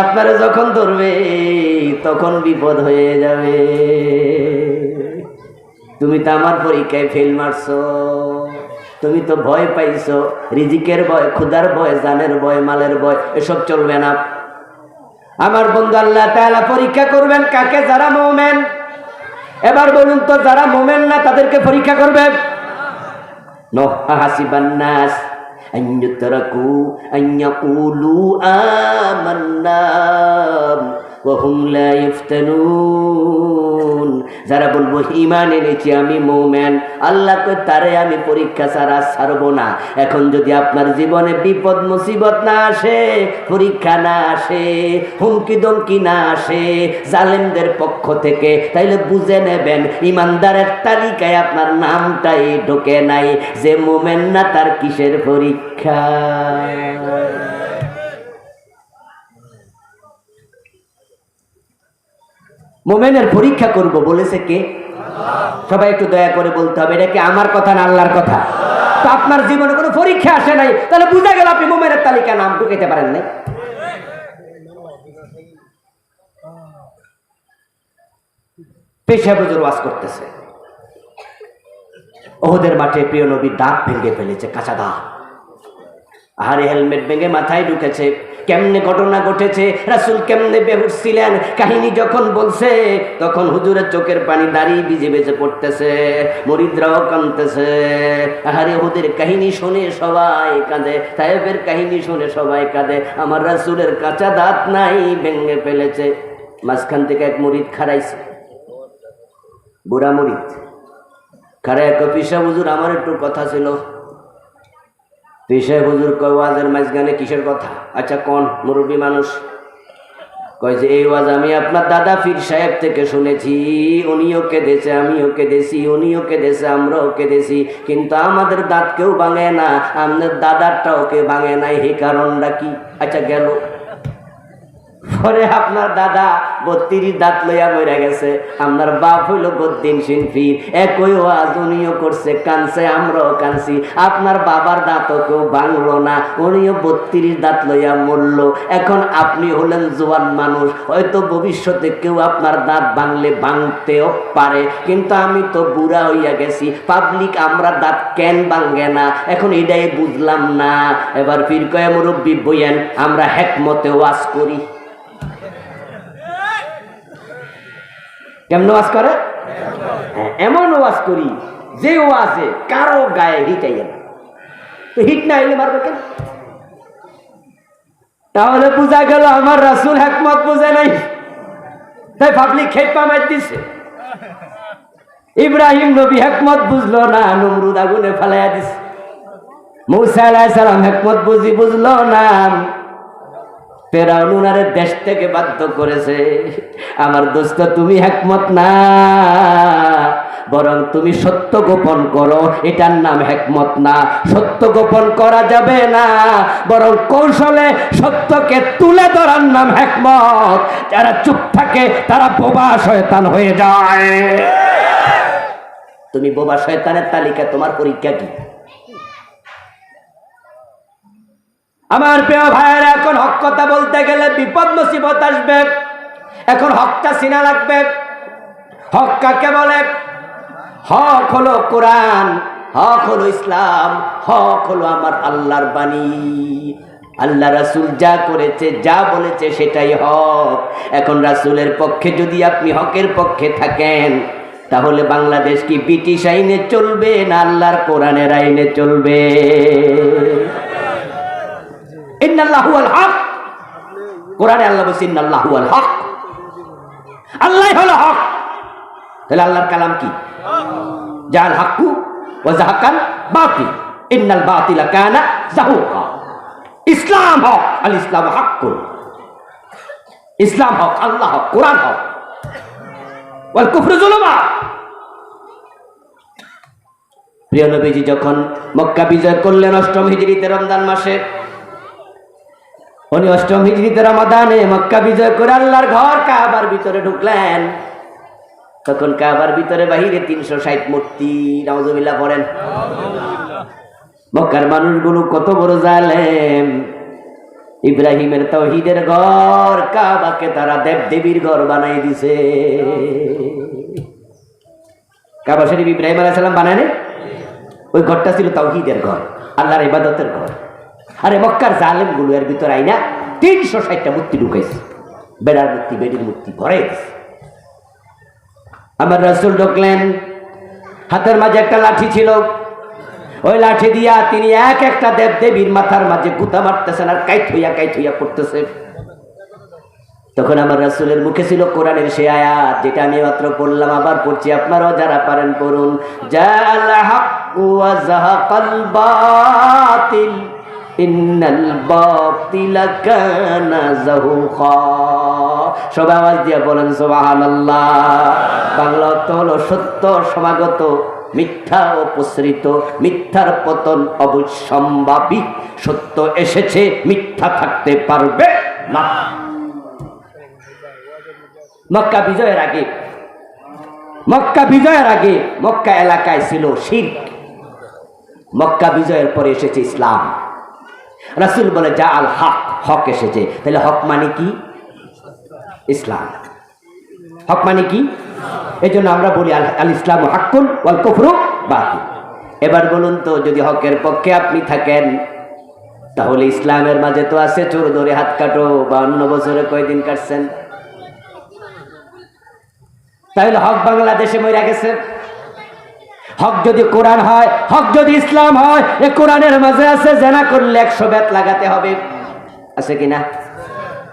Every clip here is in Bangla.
আপনারা যখন ধরবে, তখন বিপদ হয়ে যাবে। তুমি তো আমার পরীক্ষায় ফেল মারছো। তুমি তো ভয় পাইছো। রিজিকের ভয় ক্ষুদার ভয়, জানের ভয়, মালের ভয়, এসব চলবে না। আমার বন্ধু আল্লাহ তাআলা পরীক্ষা করবেন কাকে? যারা মোমেন। এবার বলুন তো, যারা মোমেন না, তাদেরকে পরীক্ষা করবে? নো, হাসিবান্নাস। أن يتركوا أن يقولوا آمنا وهم لا يفتنون যারা বলব ইমান এনেছি, আমি মোমেন। আল্লাহ কই তারে আমি পরীক্ষা ছাড়া ছাড়বো না। এখন যদি আপনার জীবনে বিপদ, মুসিবত না আসে, পরীক্ষা না আসে, হুমকি দমকি না আসে, জালেমদের পক্ষ থেকে, তাইলে বুঝে নেবেন ইমানদারের তালিকায় আপনার নামটাই ঢোকে নাই। যে মোমেন না, তার কিসের পরীক্ষা? মোমেনের পরীক্ষা করব, বলেছে কে? সবাই একটু দয়া করে বলতে হবে, এটা কি আমার কথা না আল্লাহর কথা? তো আপনার জীবনে কোনো পরীক্ষা আসে নাই, তাহলে বুঝা গেল আপনি মোমেনের তালিকা নাম ঢুকাইতে পারেন নাই। পেশা বুজুর ওয়াজ করতেছে। ওদের মাঠে প্রিয় নবী দাঁত ভেঙে ফেলেছে, কাঁচা দাঁত। আহারে হেলমেট ভেঙে মাথায় ঢুকেছে কেমনে ঘটনা ঘটেছে? রাসুল কেমনে বেহুশ ছিলেন? কাহিনী যখন বলছে, তখন হুজুরের চোখের পানি দাঁড়িয়ে ভিজে বেজে পড়তেছে, মরিদ্রাও কাঁদতেছে। আহারে, ওদের কাহিনী শুনে সবাই কাঁদে সাহেবের কাহিনী শুনে সবাই কাঁদে। আমার রাসুলের কাঁচা দাঁত নাই, ভেঙে ফেলেছে। মাঝখান থেকে এক মরিদ খারাইছে বুড়া মরিদ। খারাই কপিসা হুজুর, আমার একটু কথা ছিল। পেশায় হুজুর কয়, ওয়াজের মাঝখানে কিসের কথা? আচ্ছা কোন মুরব্বী মানুষ? কয় যে, এই ওয়াজ আমি আপনার দাদা ফির সাহেব থেকে শুনেছি। উনিও কেঁদেছে, আমিও কেঁদেছি, উনিও কেঁদেছে, আমরাও কেঁদেছি। কিন্তু আমাদের দাঁত কেউ ভাঙে না, আমাদের দাদারটা ওকে ভাঙে নাই হে কারণটা কি? আচ্ছা গেল। পরে আপনার দাদা বত্রিশ দাঁত লইয়া মরে গেছে। আপনার বাপ হইল বদ্দিন শিল্পীর একই করছে, কানছে, আমরাও কানছি। আপনার বাবার দাঁতও কেউ ভাঙলো না, উনিও বত্রিশ দাঁত লইয়া মরল। এখন আপনি হলেন জোয়ান মানুষ, হয়তো ভবিষ্যতে কেউ আপনার দাঁত ভাঙলে ভাঙতেও পারে। কিন্তু আমি তো বুড়া হইয়া গেছি, পাবলিক আমরা দাঁত কেন ভাঙ্গে না? এখন এটাই বুঝলাম না। এবার ফির কয়ে মুরব্বী বইয়েন, আমরা হেকমতে ওয়াজ করি। কেমন ওয়াজ করে? হ্যাঁ, এমন ওয়াজ করি যে ওয়াজে কারও গায়ে হিট আইয়ে না। তো হিট না আইলে মারবে কেন? তাহলে বোঝা গেল আমার রাসুল একমত বুঝে নাই। তাই পাবলিক খেপা মার দিছে ইব্রাহিম নবী হেকমত বুঝলো না নমরুদ আগুনে ফেলাইয়া দিছে। মুসা আলাইহিস সালাম হেকমত বুঝি বুঝলো না। ফেরাউন উনারে দেশ থেকে বাধ্য করেছে। আমার দোস্ত, তুমি একমত না? বরং তুমি সত্য গোপন করো, এটার নাম না। সত্য গোপন করা যাবে না, বরং কৌশলে সত্যকে তুলে ধরার নাম হেকমত যারা চুপ থাকে, তারা বোবা শয়তান হয়ে যায়। তুমি বোবা শয়তানের তালিকা, তোমার পরীক্ষা কি? আমার প্রিয় ভাইয়েরা, এখন হক কথা বলতে গেলে বিপদ মুসিবত আসবে। এখন হকটা চিনা লাগবে। হক কাকে বলে? হক হলো কোরআন, হক হলো ইসলাম, হক হলো আমার আল্লাহর বাণী। আল্লাহ রাসুল যা করেছে, যা বলেছে সেটাই হক। এখন রাসুলের পক্ষে যদি আপনি হকের পক্ষে থাকেন, তাহলে বাংলাদেশ কি ব্রিটিশ আইনে চলবে না আল্লাহর কোরআনের আইনে চলবে? ইন্নাল্লাহু হক। আল্লাহ আল ইসলাম হক ইসলাম হক, আল্লাহ হক, কোরআন হক। প্রিয় নবীজি, যখন মক্কা বিজয় করলেন অষ্টম হিজরিতে রমজান মাসে উনি অষ্টম হিজড়িতে রমাদানে মক্কা বিজয় করে আল্লাহর ঘর কাবার ভিতরে ঢুকলেন। তখন কাবার ভিতরে বাহিরে তিনশো ষাট মূর্তি নওয়াজবিল্লাহ পড়েন। মক্কার মানুষগুলো কত বড় জালেম। ইব্রাহিমের তৌহিদের ঘর কাবাকে তারা দেব দেবীর ঘর বানাই দিছে। কাবা শরীফ ইব্রাহিম আলাইহিস সালাম বানায় ওই ঘরটা ছিল তৌহিদের ঘর, আল্লাহর ইবাদতের ঘর। আরে মক্কার জালেমগুলো এর ভিতর আইনা তিনশো ষাটটা মূর্তি ঢুকাইছে। বেড়ার মূর্তি, বেডির মূর্তি ভরে আমার রাসূল ঢুকলেন। হাতের মাঝে একটা লাঠি ছিল। ওই লাঠি দিয়া তিনি এক একটা দেব দেবীর মাথার মাঝে গুতা মারতেছেন আর কাইট হইয়া কাইট হইয়া পড়তেছে। তখন আমার রাসূলের মুখে ছিল কোরআনের সে আয়াত, যেটা আমি মাত্র পড়লাম, আবার পড়ছি। আপনারাও যারা পারেন পড়ুন। জাল হাক্কু ওয়া জাহাকাল বাতিল। সত্য মিথ্যা এসেছে, মিথ্যা থাকতে পারবে না। মক্কা বিজয়ের আগে, মক্কা বিজয়ের আগে মক্কা এলাকায় ছিল শির্ক। মক্কা বিজয়ের পরে এসেছে ইসলাম। রাসূল বলে, যা আল হক হক এসেছে। তাহলে হক মানে কি? ইসলাম। হক মানে কি? এই জন্য আমরা বলি, আল ইসলাম হাক্কুন ওয়াল কুফরু বাতিল। এবার বলুন তো, যদি হকের পক্ষে আপনি থাকেন, তাহলে ইসলামের মাঝে তো আছে চোর ধরে হাত কাটো বা অন্য বছরে কয়দিন কাটছেন? তাহলে হক বাংলাদেশে মরে গেছে। হক যদি কোরআন হয় হক যদি ইসলাম হয় এ কোরআনের মাঝে আছে জেনা করলে একশো বেত লাগাতে হবে আছে কিনা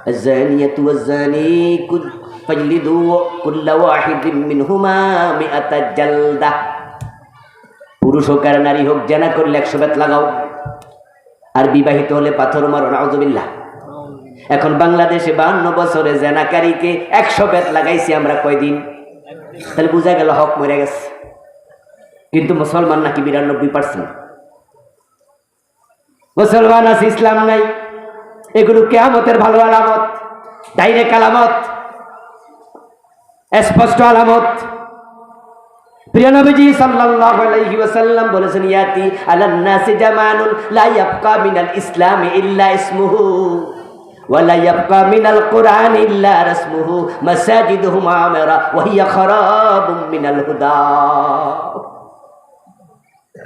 الزانية والزاني كل- فاجلدوا كل واحد منهما مئة جلدة পুরুষ হোক আর নারী হোক জেনা করলে একশো বেত লাগাও আর বিবাহিত হলে পাথর মারো নাউজুবিল্লাহ এখন বাংলাদেশে বাহান্ন বছরে জেনাকারীকে একশো বেত লাগাইছি আমরা কয়দিন তাহলে বোঝা গেল হক মরে গেছে কিন্তু মুসলমান নাকি বিরানব্বই পার্সেন্ট মুসলমান আছে ইসলাম নাই এগুলো কেয়ামতের ভালো আলামত ডাইরেক্ট আলামত স্পষ্ট আলামত প্রিয় নবীজি সাল্লাল্লাহু আলাইহি ওয়াসাল্লাম বলেছেন ইয়াতি আলান নাসি জামানুন লা ইয়াবকা মিনাল ইসলামি ইল্লা ইসমুহু ولا يبقى من القرآن إلا رسمه مساجدهم عامرة وهي خراب من الهدى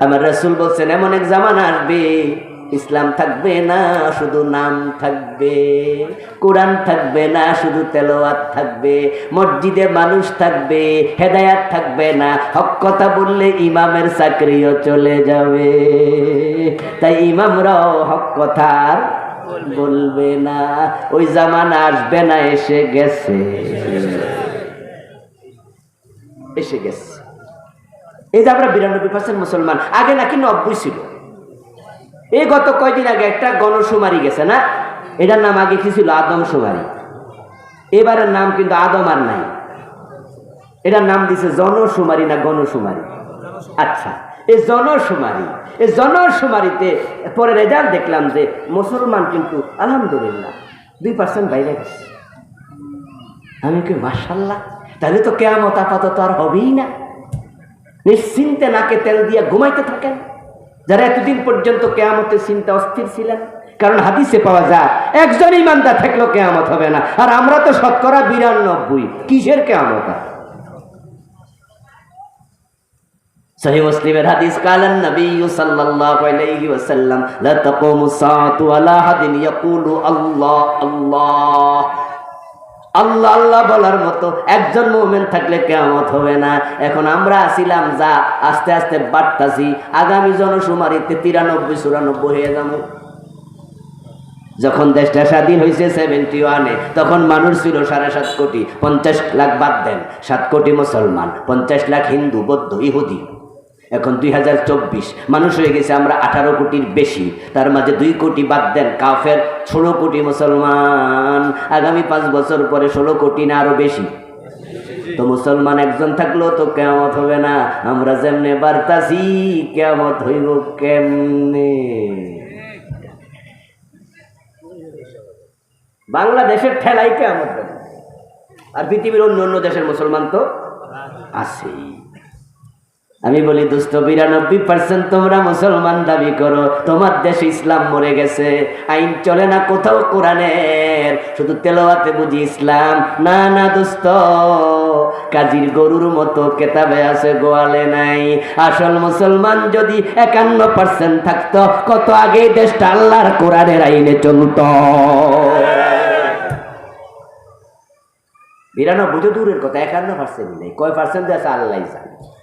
আমার রসুল বলছেন, এমন এক জামানা আসবে, ইসলাম থাকবে না, শুধু নাম থাকবে, কোরআন থাকবে না, শুধু তেলোয়াত থাকবে, মসজিদে মানুষ থাকবে, হেদায়াত থাকবে না, হক কথা বললে ইমামের চাকরিও চলে যাবে, তাই ইমামরাও হক কথা আর বলবে না, ওই জামানা আসবে না, এসে গেছে এসে গেছে। এই যে আমরা বিরানব্বই পার্সেন্ট মুসলমান, আগে নাকি নব্বই ছিল। এই গত কয়দিন আগে একটা গণশুমারি গেছে না? এটার নাম আগে কি ছিল? আদম সুমারি এবারের নাম কিন্তু আদম আর নাই। এটার নাম দিছে জনশুমারি না গণশুমারি? আচ্ছা এই জনশুমারি, এই জনশুমারিতে পরে রেজাল্ট দেখলাম যে মুসলমান কিন্তু আলহামদুলিল্লাহ দুই পার্সেন্ট বাইরে গেছে। আমি কি মার্শাল্লাহ তাহলে তো কেয়ামত আপাতত আর হবেই না। নিশ্চিন্তে নাকে তেল দিয়ে ঘুমাইতে থাকেন। যারা এতদিন পর্যন্ত কেয়ামতের চিন্তা অস্থির ছিলেন, কারণ হাদিসে পাওয়া যায়, একজন ইমানদার থাকলেও কেয়ামত হবে না। আর আমরা তো শতকরা বিরানব্বই, কিসের কেয়ামত আর? সহি মুসলিমের হাদিস, কালান নবী সাল্লাল্লাহু আলাইহি ওয়াসাল্লাম, লা তাকুমু সাআতু আলা হাদিন ইয়াকুলু আল্লাহ আল্লাহ। আল্লাহ আল্লাহ বলার মতো একজন মুমিন থাকলে কেমত হবে না। এখন আমরা আসিলাম যা, আস্তে আস্তে বাড়তাছি। আগামী জনশুমারিতে তিরানব্বই, চুরানব্বই হয়ে যাব। যখন দেশটা স্বাধীন হয়েছে সেভেন্টি ওয়ানে তখন মানুষ ছিল সাড়ে সাত কোটি। পঞ্চাশ লাখ বাদ দেন, সাত কোটি মুসলমান, পঞ্চাশ লাখ হিন্দু, বৌদ্ধ, ইহুদি। এখন দুই হাজার চব্বিশ, মানুষ হয়ে গেছে আমরা আঠারো কোটির বেশি। তার মাঝে দুই কোটি বাদ দেন কাফের, ষোলো কোটি মুসলমান। আগামী পাঁচ বছর পরে ষোলো কোটি না আরও বেশি। তো মুসলমান একজন থাকল তো কেমত হবে না। আমরা যেমনে বার্তাছি কেমত হইব কেমনে? বাংলাদেশের ঠেলাই কেমন আর পৃথিবীর অন্য অন্য দেশের মুসলমান তো আছেই। আমি বলি, দুষ্ট বিরানব্বই পার্সেন্ট তোমরা মুসলমান দাবি করো। তোমার দেশে ইসলাম মরে গেছে। আইন চলে না কোথাও কোরআনের। শুধু তেলাওয়াতে বুঝি ইসলাম। না না দোস্ত কাজীর গরুর মতো কেতাবে আছে, গোয়ালে নাই। আসল মুসলমান যদি একান্ন পার্সেন্ট থাকতো, কত আগে দেশটা আল্লাহর কোরআনের আইনে চলত? বিরানব্বই তো দূরের কথা, একান্ন পার্সেন্ট নেই। কয় পার্সেন্ট আছে? আল্লাহ জানে।